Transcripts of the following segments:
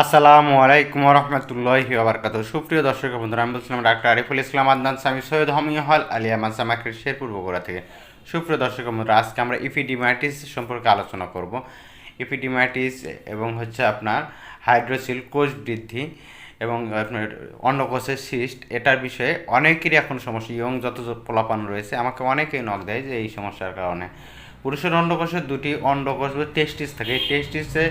আসসালামু আলাইকুম রহমতুল্লাহি আবরকাত সুপ্রিয় দর্শক বন্ধুরা, আমি বলছিলাম ডাক্তার আরিফুল ইসলাম আদনান সামি সৈয়দ হমিয়া হল আলিয়া মাসামাকের শেরপুর বগুড়া থেকে। সুপ্রিয় দর্শক বন্ধুরা, আজকে আমরা ইপিডিমাইটিস সম্পর্কে আলোচনা করব। ইপিডিমাইটিস এবং হচ্ছে আপনার হাইড্রোসিল কোষ বৃদ্ধি এবং আপনার অন্নকোষের সিস্ট, এটার বিষয়ে অনেকেরই এখন সমস্যা। ইয়ং যত পোলাপান রয়েছে, আমাকে অনেকেই নক দেয় যে এই সমস্যার কারণে। পুরুষের অন্ডকোষের দুটি অন্ডকোষ বা টেস্টিস থাকে। এই টেস্টিসে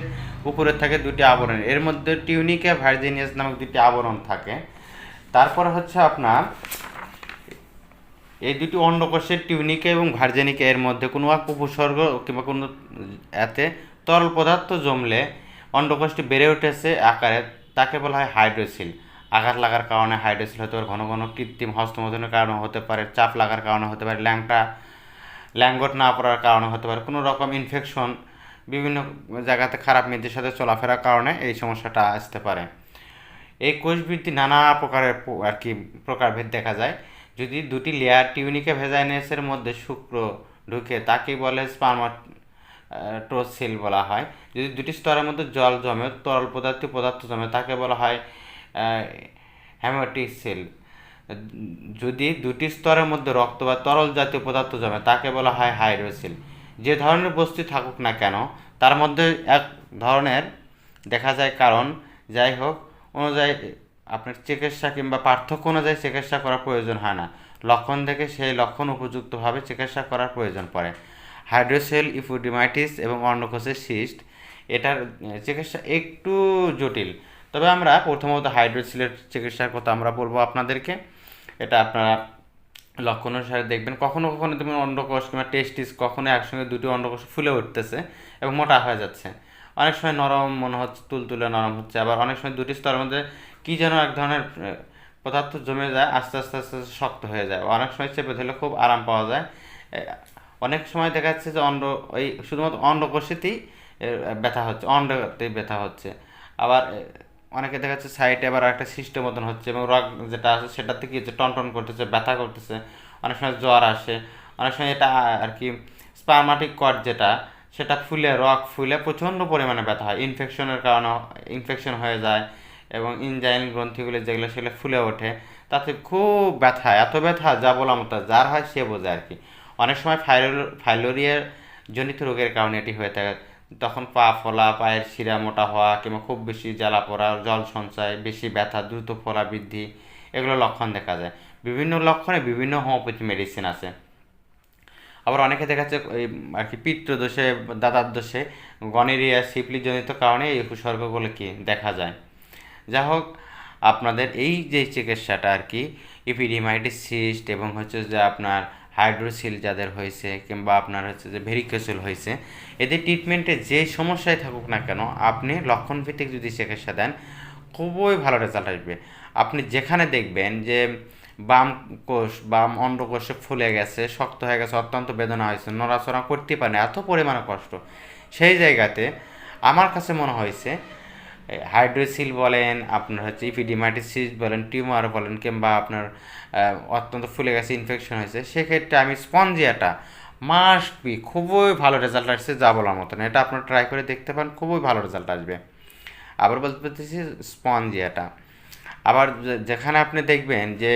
উপরে থাকে দুটি আবরণ। এর মধ্যে টিউনিকা ভার্জিনিয়াস নামক দুটি আবরণ থাকে। তারপরে হচ্ছে আপনার এই দুটি অন্ডকোষের টিউনিকা এবং ভার্জেনিকা এর মধ্যে কোনো এক উপসর্গ কিংবা কোনো এতে তরল পদার্থ জমলে অন্ডকোষটি বেড়ে উঠেছে আকারে। তাকে বলা হয় হাইড্রোসিল আঘাত লাগার কারণে হাইড্রোসিল হতে পারে ঘন ঘন কৃত্রিম হস্তমোধনের কারণে হতে পারে, চাপ লাগার কারণে হতে পারে, ল্যাংটা ল্যাঙ্গট না পড়ার কারণে হতে পারে। কোনো রকম ইনফেকশন বিভিন্ন জায়গাতে খারাপ মেয়েদের সাথে চলাফেরার কারণে এই সমস্যাটা আসতে পারে। এই কোষ বৃদ্ধি নানা প্রকারের আর কি প্রকারভেদ দেখা যায়। যদি দুটি লেয়ার টিউনিকা ভেজাইনেসের মধ্যে শুক্র ঢুকে তাকে বলে স্পার্মাটোসিল বলা হয়। যদি দুটি স্তরের মধ্যে জল জমে, তরল পদার্থ পদার্থ জমে, তাকে বলা হয় হ্যামাটিসিল যদি দুটি স্তরের মধ্যে রক্ত বা তরল জাতীয় পদার্থ জমে, তাকে বলা হয় হাইড্রোসিল। যে ধরনের বস্তু থাকুক না কেন, তার মধ্যে এক ধরনের দেখা যায় কারণ, যাই হোক, অনুযায়ী আপনার চিকিৎসা কিংবা পার্থক্য অনুযায়ী চিকিৎসা করার প্রয়োজন হয় না। লক্ষণ দেখে সেই লক্ষণ উপযুক্তভাবে চিকিৎসা করার প্রয়োজন পড়ে। হাইড্রোসেল ইফুডিমাইটিস এবং অন্ডকোষের সিস্ট, এটার চিকিৎসা একটু জটিল। তবে আমরা প্রথমত হাইড্রোসিলের চিকিৎসার কথা আমরা বলব আপনাদেরকে। এটা আপনারা লক্ষণ অনুসারে দেখবেন। কখনো কখনো তুমি অন্ডকোষ কিংবা টেস্টিস কখনো একসঙ্গে দুটি অন্ডকোষ ফুলে উঠতেছে এবং মোটা হয়ে যাচ্ছে। অনেক সময় নরম মনে হচ্ছে, তুলতুলে নরম হচ্ছে, আবার অনেক সময় দুটি স্তরের মধ্যে কী যেন এক ধরনের পদার্থ জমে যায়, আস্তে আস্তে আস্তে আস্তে শক্ত হয়ে যায়। অনেক সময় চেপে ধরলে খুব আরাম পাওয়া যায়। অনেক সময় দেখা যাচ্ছে যে অন্ড ওই শুধুমাত্র অন্ডকোষেতেই ব্যথা হচ্ছে অন্ডতেই ব্যথা হচ্ছে। আবার অনেকে দেখা যাচ্ছে সাইডে আবার একটা সিস্টেম মতন হচ্ছে এবং রগ যেটা আছে সেটাতে কি হচ্ছে টনটন করতেছে, ব্যথা করতেছে, অনেক সময় জ্বর আসে, অনেক সময় এটা আর কি স্পার্মাটিক কট যেটা, সেটা ফুলে রক ফুলে প্রচণ্ড পরিমাণে ব্যথা হয়। ইনফেকশনের কারণে ইনফেকশন হয়ে যায় এবং ইনজাইন গ্রন্থিগুলো যেগুলো সেগুলো ফুলে ওঠে, তাতে খুব ব্যথা এত ব্যথা যা বলার মতো, যার হয় সে বোঝে আর কি। অনেক সময় ফাইলো, ফাইলোরিয়ার জনিত রোগের কারণে এটি হয়ে থাকে। তখন পা ফোলা, পায়ের শিরা মোটা হওয়া কিংবা খুব বেশি জ্বালা পড়া, জল সঞ্চয়, বেশি ব্যথা, দ্রুত ফোলা বৃদ্ধি, এগুলো লক্ষণ দেখা যায়। বিভিন্ন লক্ষণে বিভিন্ন হোমিওপ্যাথি মেডিসিন আছে। আবার অনেকে দেখা যাচ্ছে আর কি পিত্তদোষে, দাদার দোষে গনেরিয়া সিপলিজনিত কারণে এই উপসর্গগুলো কি দেখা যায়। যা হোক, আপনাদের এই যে চিকিৎসাটা আর কি ইপিডিমাইটিস সিস্ট এবং হচ্ছে যে আপনার হাইড্রোসিল যাদের হয়েছে কিংবা আপনার হচ্ছে যে ভেরিকোসিল হয়েছে, এদের ট্রিটমেন্টে যে সমস্যায় থাকুক না কেন, আপনি লক্ষণভিত্তিক যদি চিকিৎসা দেন, খুবই ভালো রেজাল্ট আসবে। আপনি যেখানে দেখবেন যে বাম কোষ, বাম অন্ডকোষে ফুলে গেছে, শক্ত হয়ে গেছে, অত্যন্ত বেদনা হয়েছে, নড়াচড়া করতে পারে এত পরিমাণে কষ্ট। সেই জায়গাতে আমার কাছে মনে হয়েছে হাইড্রোসিল বলেন, আপনার হচ্ছে ইপিডিমাইটিসিস বলেন, টিউমার বলেন, কিংবা আপনার অত্যন্ত ফুলে গেছে ইনফেকশন হয়েছে, সেক্ষেত্রে আমি স্পঞ্জিয়াটা মাস্ট বি খুবই ভালো রেজাল্ট আসছে, যা বলার মতন এটা আপনারা ট্রাই করে দেখতে পান, খুবই ভালো রেজাল্ট আসবে। আবার বলতে বলতেছি স্পঞ্জিয়াটা। আবার যেখানে আপনি দেখবেন যে,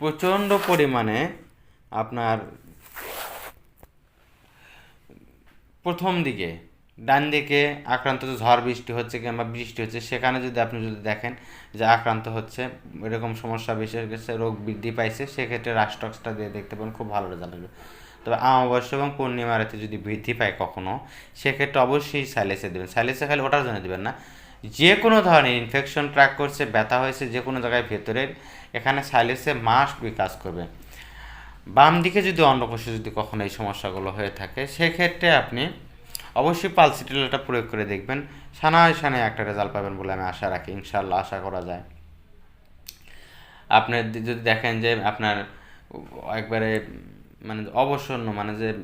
প্রচণ্ড পরিমাণে আপনার প্রথম দিকে ডান দিকে আক্রান্ত ঝড় বৃষ্টি হচ্ছে কিংবা বৃষ্টি হচ্ছে, সেখানে যদি আপনি যদি দেখেন যে আক্রান্ত হচ্ছে, এরকম সমস্যা বিশেষ গেছে রোগ বৃদ্ধি পাইছে, সেক্ষেত্রে রাষ্ট্রক্সটা দিয়ে দেখতে পান খুব ভালো রেজাল্ট হবে তবে অমাবস্যা এবং পূর্ণিমা রাতে যদি বৃদ্ধি পায় কখনো, সেক্ষেত্রে অবশ্যই সাইলেসে দেবেন। সাইলেসে খালি ওটার জন্য দেবেন না। যে কোনো ধরনের ইনফেকশন ট্র্যাক করছে, ব্যথা হয়েছে, যে কোনো জায়গায় ভেতরের এখানে সাইলেসে মাস্ট বি কাজ করবে। বাম দিকে যদি অন্ডকোষে যদি কখনো এই সমস্যাগুলো হয়ে থাকে, সেক্ষেত্রে আপনি অবশ্যই পালসিটিলটা প্রয়োগ করে দেখবেন। সানায় সানায় একটা রেজাল্ট পাবেন বলে আমি আশা রাখি ইনশাল্লাহ আশা করা যায়। আপনি দি- যদি দেখেন যে আপনার একবারে মানে অবসন্ন মানে যে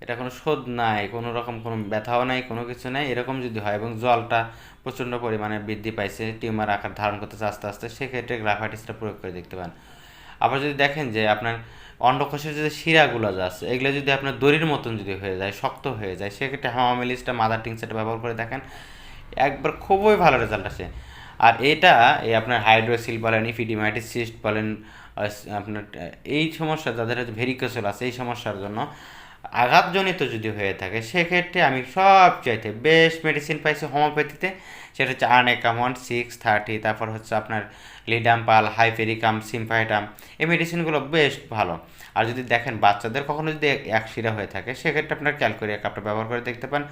এটা কোনো শোধ নাই, কোনো রকম কোনো ব্যথাও নাই, কোনো কিছু নাই, এরকম যদি হয় এবং জলটা প্রচণ্ড পরিমাণে বৃদ্ধি পাইছে, টিউমার আকার ধারণ করতেছে আস্তে আস্তে, সেক্ষেত্রে গ্রাফাইটিসটা প্রয়োগ করে দেখতে পান। আবার যদি দেখেন যে আপনার অন্ডকোষের যে শিরাগুলো যা আছে, এগুলো যদি আপনার দড়ির মতন যদি হয়ে যায়, শক্ত হয়ে যায়, সেক্ষেত্রে হামামিলিসটা মাদার টিংসেটা ব্যবহার করে দেখেন, একবার খুবই ভালো রেজাল্ট আসে। আর এটা এই আপনার হাইড্রোসিল বলেন ইফিডিমাইটিস সিস্ট বলেন আপনার, এই সমস্যা যাদের ভেরিকোসেল আছে, এই সমস্যার জন্য আঘাতজনিত যদি হয়ে থাকে, সেক্ষেত্রে আমি সব চাইতে বেস্ট মেডিসিন পাইছি হোমিওপ্যাথিতে সেটা হচ্ছে আর্নেকামন সিক্স থার্টি তারপর হচ্ছে আপনার লিডাম্পাল হাইফেরিকাম সিম্পাইটাম এই মেডিসিনগুলো বেশ ভালো। আর যদি দেখেন বাচ্চাদের কখনো যদি শিরা হয়ে থাকে, সেক্ষেত্রে আপনার ক্যালকুরিয়া কাপটা ব্যবহার করে দেখতে পান।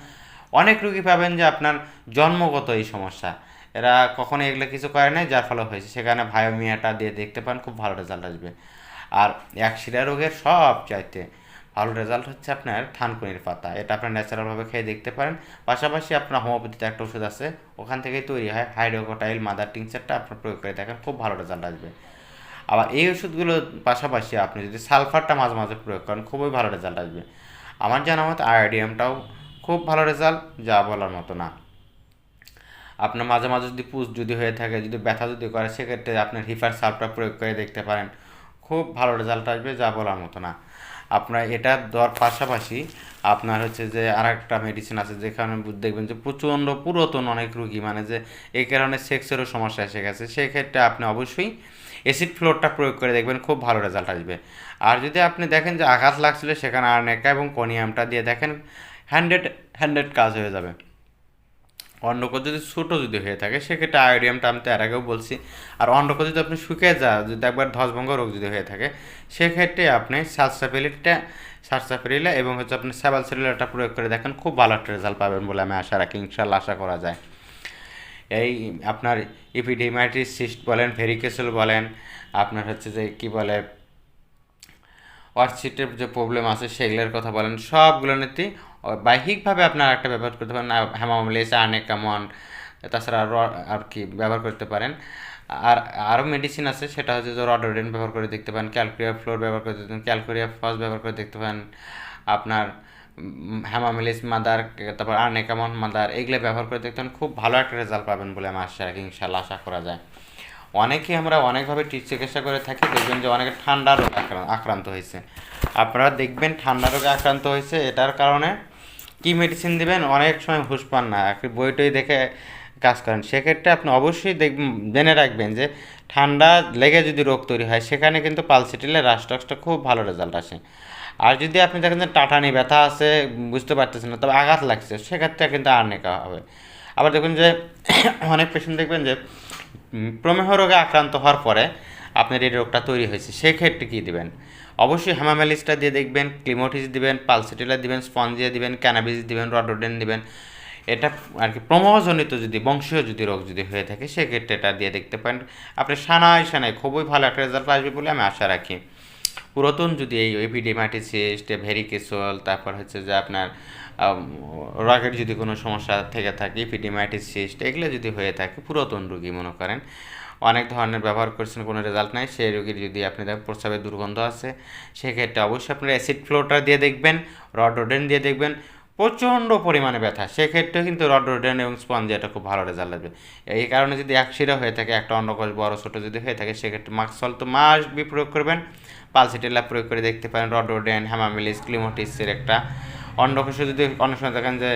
অনেক রুগী পাবেন যে আপনার জন্মগত এই সমস্যা। এরা কখনো এগুলো কিছু করে নাই, যার ফলে হয়েছে। সেখানে ভায়োমিয়াটা দিয়ে দেখতে পান, খুব ভালো রেজাল্ট আসবে। আর শিরা রোগের সব চাইতে ভালো রেজাল্ট হচ্ছে আপনার থানকুনির পাতা। এটা আপনার ন্যাচারালভাবে খেয়ে দেখতে পারেন। পাশাপাশি আপনার হোমিওপ্যাথিতে একটা ওষুধ আছে, ওখান থেকেই তৈরি হয়। হাইড্রোকোটাইল মাদার টিংচারটা আপনার প্রয়োগ করে দেখেন, খুব ভালো রেজাল্ট আসবে। আবার এই ওষুধগুলোর পাশাপাশি আপনি যদি সালফারটা মাঝে মাঝে প্রয়োগ করেন, খুবই ভালো রেজাল্ট আসবে। আমার জানা মতো আয়োডিয়ামটাও খুব ভালো রেজাল্ট যা বলার মতো না। আপনার মাঝে মাঝে যদি পুষ যদি হয়ে থাকে, যদি ব্যথা যদি করে, সেক্ষেত্রে আপনার হিফার সালফটা প্রয়োগ করে দেখতে পারেন। খুব ভালো রেজাল্ট আসবে, যা বলার মতো না। আপনার এটা দেওয়ার পাশাপাশি আপনার হচ্ছে যে আর একটা মেডিসিন আছে, যেখানে দেখবেন যে প্রচণ্ড পুরাতন অনেক রুগী মানে যে এই কারণে সেক্সেরও সমস্যা এসে গেছে। সেক্ষেত্রে আপনি অবশ্যই অ্যাসিড ফ্লোরটা প্রয়োগ করে দেখবেন, খুব ভালো রেজাল্ট আসবে। আর যদি আপনি দেখেন যে আঘাত লাগছিল, সেখানে আর্নেকা এবং কনিয়ামটা দিয়ে দেখেন হ্যান্ডেড হ্যান্ডেড কাজ হয়ে যাবে। অন্ডকোষ যদি ছোটো যদি হয়ে থাকে, সেক্ষেত্রে আয়োডিয়ামটা আমি তো এর আগেও বলছি। আর অন্ডকোষ যদি আপনি শুকিয়ে যা, যদি একবার ধ্বজভঙ্গ রোগ যদি হয়ে থাকে, সেক্ষেত্রে আপনি সালসাফেলিটা সালসাফেরিলা এবং হচ্ছে আপনি স্যাবাল সেলুলারটা প্রয়োগ করে দেখেন, খুব ভালো একটা রেজাল্ট পাবেন বলে আমি আশা রাখি ইনশাল্লাহ আশা করা যায়। এই আপনার ইপিডেমাইটিস সিস্ট বলেন ভেরিকেসল বলেন, আপনার হচ্ছে যে কি বলে ওয়ার্কশিটের যে প্রবলেম আছে, সেগুলোর কথা বলেন, সবগুলো নিতে বাহ্যিকভাবে আপনার একটা ব্যবহার করতে পারেন হ্যামামলেস আনেকামন তাছাড়া আরও আর কি ব্যবহার করতে পারেন আর আরও মেডিসিন আছে সেটা হচ্ছে যে রডোডেন ব্যবহার করে দেখতে পারেন ক্যালকুরিয়া ফ্লোর ব্যবহার করে দেখতে পারেন ক্যালকুরিয়া ফস ব্যবহার করে দেখতে পারেন আপনার হ্যামামিলিস মাদার তারপর আর্নেকামন মাদার এগুলো ব্যবহার করে দেখতে পারেন খুব ভালো একটা রেজাল্ট পাবেন বলে আমি আশা ইনশাল্লাহ আশা করা যায় অনেকেই আমরা অনেকভাবে চিকিৎসা করে থাকি দেখবেন যে অনেকে ঠান্ডা রোগ আক্রান্ত হয়েছে আপনারা দেখবেন ঠান্ডা রোগে আক্রান্ত হয়েছে, এটার কারণে কি মেডিসিন দিবেন, অনেক সময় হুঁশ পান না একটু বই টই দেখে কাজ করেন। সেক্ষেত্রে আপনি অবশ্যই জেনে রাখবেন যে ঠান্ডা লেগে যদি রোগ তৈরি হয়, সেখানে কিন্তু পালসিটিলে রাস্টক্সটা খুব ভালো রেজাল্ট আসে। আর যদি আপনি দেখেন যে টাটানি ব্যথা আছে, বুঝতে পারতেছেন না, তবে আঘাত লাগছে, সেক্ষেত্রে কিন্তু আর নেকা হবে। আবার দেখুন যে অনেক পেশেন্ট দেখবেন যে প্রমেহ রোগে আক্রান্ত হওয়ার পরে আপনার এই রোগটা তৈরি হয়েছে, সেক্ষেত্রে কী দিবেন? অবশ্যই হ্যামামেলিসটা দিয়ে দেখবেন ক্লিমোটিস দিবেন পালসিটিলা দিবেন স্পঞ্জিয়া দিবেন ক্যানাবিস দিবেন রডোডেন দিবেন। এটা আর কি প্রমোজনিত যদি, বংশীয় যদি রোগ যদি হয়ে থাকে, সেক্ষেত্রে এটা দিয়ে দেখতে পারেন। আপনি সানায় সানায় খুবই ভালো একটা রেজাল্ট আসবে বলে আমি আশা রাখি। পুরাতন যদি এই এপিডেমাইটিসিস্ট ভেরিকেসল তারপর হচ্ছে যে আপনার রগের যদি কোনো সমস্যা থেকে থাকে এপিডেমাইটিস সিস্ট এগুলো যদি হয়ে থাকে, পুরাতন রুগী মনে করেন অনেক ধরনের ব্যবহার করছেন, কোনো রেজাল্ট নাই। সেই রোগীর যদি আপনি দেখেন প্রস্রাবের দুর্গন্ধ আছে সেক্ষেত্রে অবশ্যই আপনার অ্যাসিড ফ্লোটা দিয়ে দেখবেন রডোডেন দিয়ে দেখবেন। প্রচণ্ড পরিমাণে ব্যথা। সেক্ষেত্রে কিন্তু রডোডেন এবং স্পঞ্জিয়াটা খুব ভালো রেজাল্ট আসবে। এই কারণে যদি এক শিরা হয়ে থাকে, একটা অন্ডকোষ বড়, ছোটো যদি হয়ে থাকে, সেক্ষেত্রে মাক্সল তো মাস প্রয়োগ করবেন। পালসিটেলা প্রয়োগ করে দেখতে পারেন। রডোডেন হ্যামামিলিস ক্লিমোটিসের একটা অন্ডকোষে যদি অনেক সময় দেখেন যে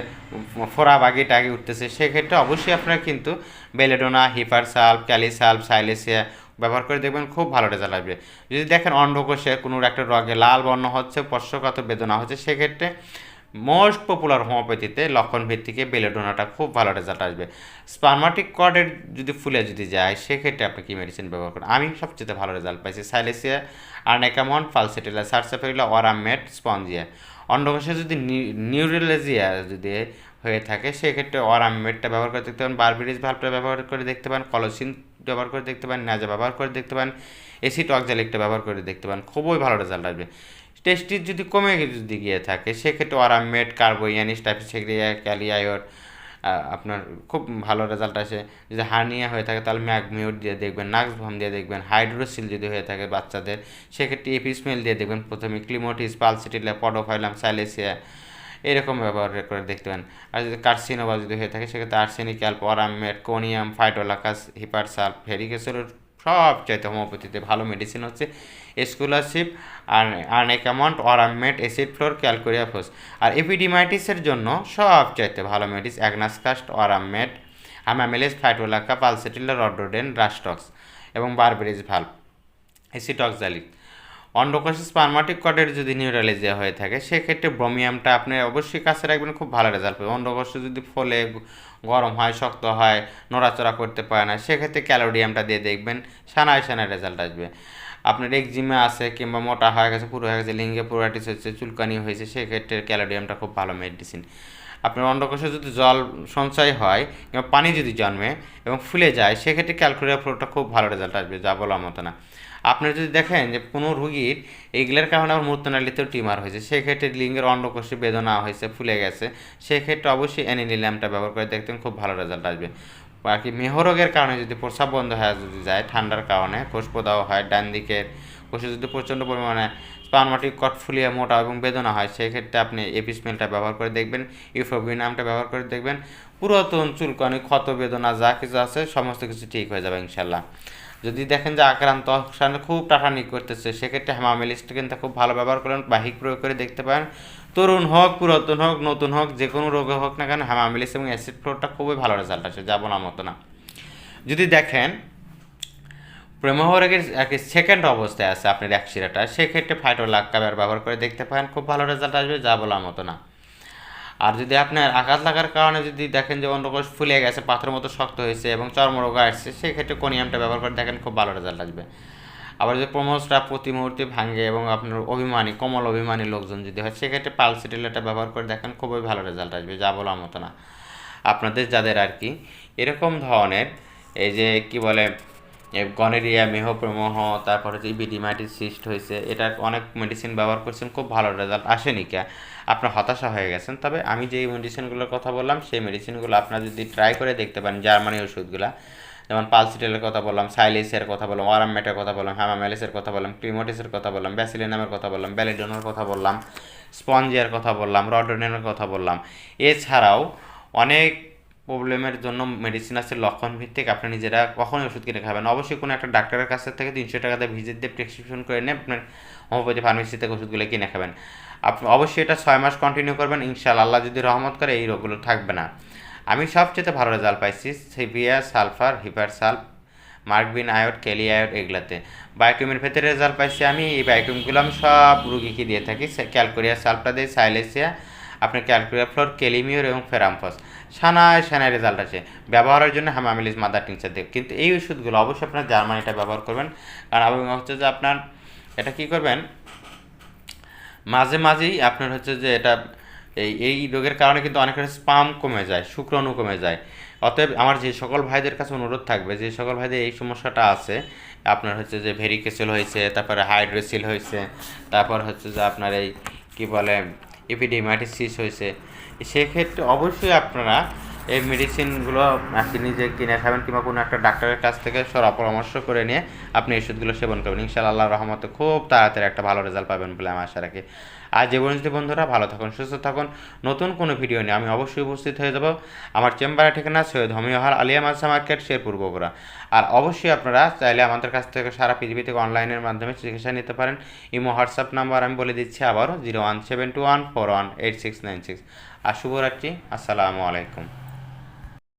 ফোরা বাগি টাগি উঠতেছে, সেক্ষেত্রে অবশ্যই আপনারা কিন্তু বেলেডোনা, হিপার সাল্প ক্যালিসাল্প সাইলেসিয়া ব্যবহার করে দেখবেন, খুব ভালো রেজাল্ট আসবে। যদি দেখেন অন্ডকোষে কোনো একটা রগে লাল বর্ণ হচ্ছে স্পর্শকাতর বেদনা হচ্ছে, সেক্ষেত্রে মোস্ট পপুলার হোমিওপ্যাথিতে লক্ষণ ভিত্তিকে বেলেডোনাটা খুব ভালো রেজাল্ট আসবে। স্পার্মাটিক কর্ডের যদি ফুলে যদি যায়, সেক্ষেত্রে আপনি কী মেডিসিন ব্যবহার করেন আমি সবচেয়ে ভালো রেজাল্ট পাইছি সাইলেসিয়া আর্নেকামন ফালসেটিলা সারসাফেরিলা অরামেট স্পঞ্জিয়া অন্ডকোষে যদি নিউরোলজিয়া যদি হয়ে থাকে, সেক্ষেত্রে অরামেটটা ব্যবহার করে দেখতে পারেন বারবিরিজ ভাল্বটা ব্যবহার করে দেখতে পারেন কলসিন ব্যবহার করে দেখতে পান নাজা ব্যবহার করে দেখতে পান এসিড অক্সালিকটা ব্যবহার করে দেখতে পারেন, খুবই ভালো রেজাল্ট আসবে। টেস্টিস যদি কমে যদি গিয়ে থাকে, সেক্ষেত্রে অরামেট কার্বোয়ানিস টাইপসেগ্রিয়া ক্যালিয়ায়র আপনার খুব ভালো রেজাল্ট আসে। যদি হার্নিয়া হয়ে থাকে, তাহলে ম্যাগমিউট দিয়ে দেখবেন নাক্স ভাম দিয়ে দেখবেন হাইড্রোসিল যদি হয়ে থাকে বাচ্চাদের, সেক্ষেত্রে এপিসমেল দিয়ে দেখবেন প্রথমে ক্লিমোটিস পালসিটিলা পডোফাইলাম সাইলেসিয়া এরকম ব্যবহার করে দেখতে পারেন। আর যদি কার্সিনোভা যদি হয়ে থাকে, সেক্ষেত্রে আর্সেনিক আর্সেনিক্যাল পরামেট কোনিয়াম ফাইটোলাকাস হিপারসাল ভেরিকেসলের সব চাইতে হোমিওপ্যাথিতে ভালো মেডিসিন হচ্ছে। স্কলারশিপ আর আর্নেকামন্ট অরামেট অ্যাসিড ফ্লোর ক্যালকুরিয়া ফোস আর এপিডিমাইটিসের জন্য সব চাইতে ভালো মেডিস অ্যাগনাসকাস্ট অরামেট হ্যামামেলিস ফাইটোলাকা পালসেটিলা রডোডেন রাস্টক্স এবং বারবেরিজ ভাল্ব এসিটক্সালিক অন্ডকোষে স্পার্মাটিক কডের যদি নিউরালিজিয়া হয়ে থাকে, সেক্ষেত্রে ব্রোমিয়ামটা আপনি অবশ্যই কাছে রাখবেন, খুব ভালো রেজাল্ট পাবেন। অন্ডকোষে যদি ফলে গরম হয়, শক্ত হয়, নড়াচড়া করতে পারে না, সেক্ষেত্রে ক্যালোডিয়ামটা দিয়ে দেখবেন, সানায় সানায় রেজাল্ট আসবে। আপনার একজিমে আছে কিংবা মোটা হয়ে গেছে, পুরো হয়ে গেছে, লিঙ্গে পুরাটিস হচ্ছে চুলকানি হয়েছে, সেক্ষেত্রে ক্যালোডিয়ামটা খুব ভালো মেডিসিন আপনার অন্ডকোষে যদি জল সঞ্চয় হয় কিংবা পানি যদি জন্মে এবং ফুলে যায়, সেক্ষেত্রে ক্যালকুলিয়া ফ্লোটা খুব ভালো রেজাল্ট আসবে, যা বলার মতো না। আপনি যদি দেখেন যে কোনো রুগীর এইগুলোর কারণে আমার মূর্তনালীতেও টিমার হয়েছে, সেক্ষেত্রে লিঙ্গের অন্ডকোষে বেদনা হয়েছে, ফুলে গেছে, সেক্ষেত্রে অবশ্যই অ্যানিলিল্যামটা ব্যবহার করে দেখতেন খুব ভালো রেজাল্ট আসবে। বাকি মেহরোগের কারণে যদি প্রস্রাব বন্ধ হয়ে যদি যায়, ঠান্ডার কারণে কোষ প্রদাহ হয় ডান দিকের কোষে যদি প্রচণ্ড পরিমাণে স্পার্মাটিক কট ফুলিয়ে মোটা এবং বেদনা হয়, সেক্ষেত্রে আপনি এপিসমেলটা ব্যবহার করে দেখবেন ইউফোবিনামটা ব্যবহার করে দেখবেন। পুরাতন চুলকানি, ক্ষত বেদনা, যা কিছু আছে, সমস্ত কিছু ঠিক হয়ে যাবে ইনশাল্লাহ যদি দেখেন যে আক্রান্ত খুব টাটানি করতেছে, সেক্ষেত্রে হ্যামামেলিসটা কিন্তু খুব ভালো ব্যবহার করেন বাহিক প্রয়োগ করে দেখতে পারেন। তরুণ হোক, পুরাতন হোক, নতুন হোক, যে কোনো রোগে হোক না কেন হ্যামামেলিস এবং অ্যাসিড ফ্লোরটা খুবই ভালো রেজাল্ট আসে যাব না মতো না। যদি দেখেন প্রেমহরের সেকেন্ড অবস্থায় আছে আপনার অ্যাক্সিরাটা সেক্ষেত্রে ফাইটোলাক কাবার ব্যবহার করে দেখতে পারেন, খুব ভালো রেজাল্ট আসবে, যা বলার মতো না। আর যদি আপনার আঘাত লাগার কারণে যদি দেখেন যে অন্ডকোষ ফুলে গেছে, পাথরের মতো শক্ত হয়েছে এবং চর্মরোগ আসছে, সেক্ষেত্রে কোনিয়ামটা ব্যবহার করে দেখেন, খুব ভালো রেজাল্ট আসবে। আবার যদি প্রমোসটা প্রতি মুহূর্তে ভাঙে এবং আপনার অভিমানী, কমল অভিমানী লোকজন যদি হয়, সেক্ষেত্রে পালসিটিলাটা ব্যবহার করে দেখেন খুবই ভালো রেজাল্ট আসবে, যা বলার মতো না। আপনাদের যাদের আর কি, এরকম ধরনের এই যে কি বলে গনেরিয়া মেহ মেহপ্রমোহ, তারপর হচ্ছে ইবিডিমাইটিস সিস্ট হয়েছে, এটা অনেক মেডিসিন ব্যবহার করছেন, খুব ভালো রেজাল্ট আসেনি কে। আপনার হতাশা হয়ে গেছেন, তবে আমি যেই মেডিসিনগুলোর কথা বললাম, সেই মেডিসিনগুলো আপনারা যদি ট্রাই করে দেখতে পারেন, জার্মানি ওষুধগুলো যেমন পালসিটেলের কথা বললাম সাইলিসের কথা বললাম ওয়ারামেটের কথা বললাম হ্যামামেলিসের কথা বললাম ক্রিমোটিসের কথা বললাম ব্যাসিলিনামের কথা বললাম ব্যালিডোনের কথা বললাম স্পঞ্জিয়ার কথা বললাম রডোনের কথা বললাম। এছাড়াও অনেক প্রবলেমের জন্য মেডিসিন আছে লক্ষণ ভিত্তিক আপনি নিজেরা কখনোই ওষুধ কিনে খাবেন অবশ্যই কোনো একটা ডাক্তারের কাছ থেকে তিনশো টাকাতে ভিজিট দিয়ে প্রেসক্রিপশন করে নিয়ে আপনার হোমিওপ্যাথি ফার্মেসি থেকে ওষুধগুলো কিনে খাবেন। আপনি অবশ্যই এটা ছয় মাস কন্টিনিউ করবেন, ইনশাআল্লাহ আল্লাহ যদি রহমত করে এই রোগগুলো থাকবে না। আমি সবচেয়ে ভালো রেজাল্ট পাইছি সিভিয়া সালফার হিপার সালফ মার্কবিন আয়োড কেলি আয়োড এগুলাতে। বায়োকিউমের ভেতরে রেজাল্ট পাইছি আমি, এই বায়োকিউমগুলো আমি সব রুগীকে দিয়ে থাকি। ক্যালকুরিয়া সালফটা দিই সাইলেসিয়া আপনার ক্যালকুরিয়া ফ্লোর কেলিমিওর এবং ফেরামফস। সানায় সানায় রেজাল্ট আছে ব্যবহারের জন্য হ্যামামিলিস মাদার টিংচার দেব। কিন্তু এই ওষুধগুলো অবশ্যই আপনার জার্মানিটা ব্যবহার করবেন। কারণ হচ্ছে যে আপনার, এটা কি করবেন? মাঝে মাঝেই আপনার হচ্ছে যে এটা এই এই রোগের কারণে কিন্তু অনেকের স্পাম কমে যায়, শুক্রাণু কমে যায়। অতএব আমার যে সকল ভাইদের কাছে অনুরোধ থাকবে, যে সকল ভাইদের এই সমস্যাটা আছে, আপনার হচ্ছে যে ভেরিকেসেল হয়েছে, তারপরে হাইড্রোসিল হয়েছে, তারপর হচ্ছে যে আপনার এই কী বলে এপিডেমাইটিস হয়েছে, সেক্ষেত্রে অবশ্যই আপনারা এই মেডিসিনগুলো আপনি নিজে কিনে খাবেন কিংবা কোনো একটা ডাক্তারের কাছ থেকে সরা পরামর্শ করে নিয়ে আপনি ওষুধগুলো সেবন করবেন। ইনশাআল্লাহ আল্লাহ রহমতে খুব তাড়াতাড়ি একটা ভালো রেজাল্ট পাবেন বলে আমি আশা রাখি। আর যে বন্ধু বন্ধুরা, ভালো থাকুন, সুস্থ থাকুন। নতুন কোনো ভিডিও নিয়ে আমি অবশ্যই উপস্থিত হয়ে যাব। আমার চেম্বারের ঠিকানা সৈয়দ হমিওহার আলিয়া মাসা মার্কেট, শেরপুর, বগুড়া। আর অবশ্যই আপনারা চাইলে আমাদের কাছ থেকে সারা পৃথিবী থেকে অনলাইনের মাধ্যমে চিকিৎসা নিতে পারেন। ইমো, হোয়াটসঅ্যাপ নাম্বার আমি বলে দিচ্ছি আবারও zero one seven two one four one eight six nine six আর শুভরাত্রি, আসসালামু আলাইকুম।